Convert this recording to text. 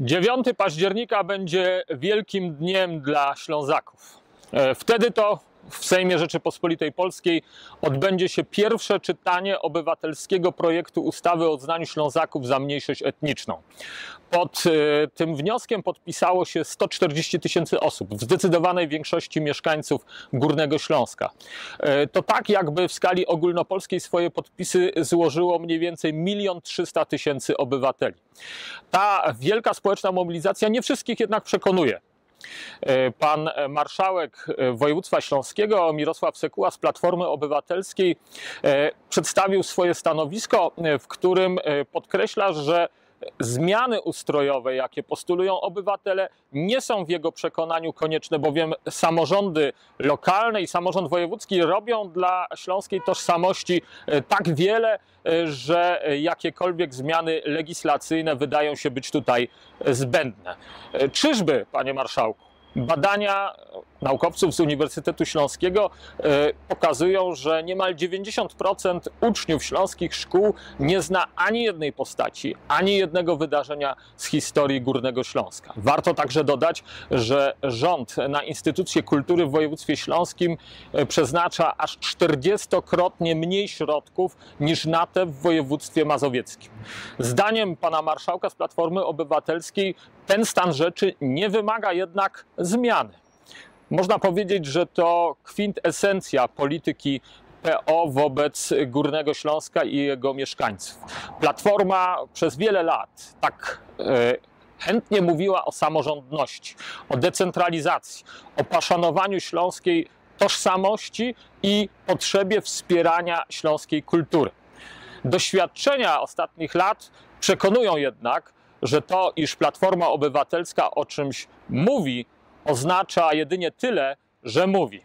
9 października będzie wielkim dniem dla Ślązaków. E, Wtedy to w Sejmie Rzeczypospolitej Polskiej odbędzie się pierwsze czytanie obywatelskiego projektu ustawy o uznaniu Ślązaków za mniejszość etniczną. Pod e, tym wnioskiem podpisało się 140 tysięcy osób, w zdecydowanej większości mieszkańców Górnego Śląska. E, To tak, jakby w skali ogólnopolskiej swoje podpisy złożyło mniej więcej 1 300 tysięcy obywateli. Ta wielka społeczna mobilizacja nie wszystkich jednak przekonuje. E, Pan marszałek e, województwa śląskiego Mirosław Sekuła z Platformy Obywatelskiej e, przedstawił swoje stanowisko, e, w którym e, podkreśla, że zmiany ustrojowe, jakie postulują obywatele, nie są w jego przekonaniu konieczne, bowiem samorządy lokalne i samorząd wojewódzki robią dla śląskiej tożsamości e, tak wiele, e, że jakiekolwiek zmiany legislacyjne wydają się być tutaj zbędne. E, Czyżby, panie marszałku, badania naukowców z Uniwersytetu Śląskiego e, pokazują, że niemal 90% uczniów śląskich szkół nie zna ani jednej postaci, ani jednego wydarzenia z historii Górnego Śląska. Warto także dodać, że rząd na instytucje kultury w województwie śląskim e, przeznacza aż 40-krotnie mniej środków niż na te w województwie mazowieckim. Zdaniem pana marszałka z Platformy Obywatelskiej ten stan rzeczy nie wymaga jednak zmiany. Można powiedzieć, że to kwintesencja polityki PO wobec Górnego Śląska i jego mieszkańców. Platforma przez wiele lat tak e, chętnie mówiła o samorządności, o decentralizacji, o poszanowaniu śląskiej tożsamości i potrzebie wspierania śląskiej kultury. Doświadczenia ostatnich lat przekonują jednak, że to, iż Platforma Obywatelska o czymś mówi, oznacza jedynie tyle, że mówi.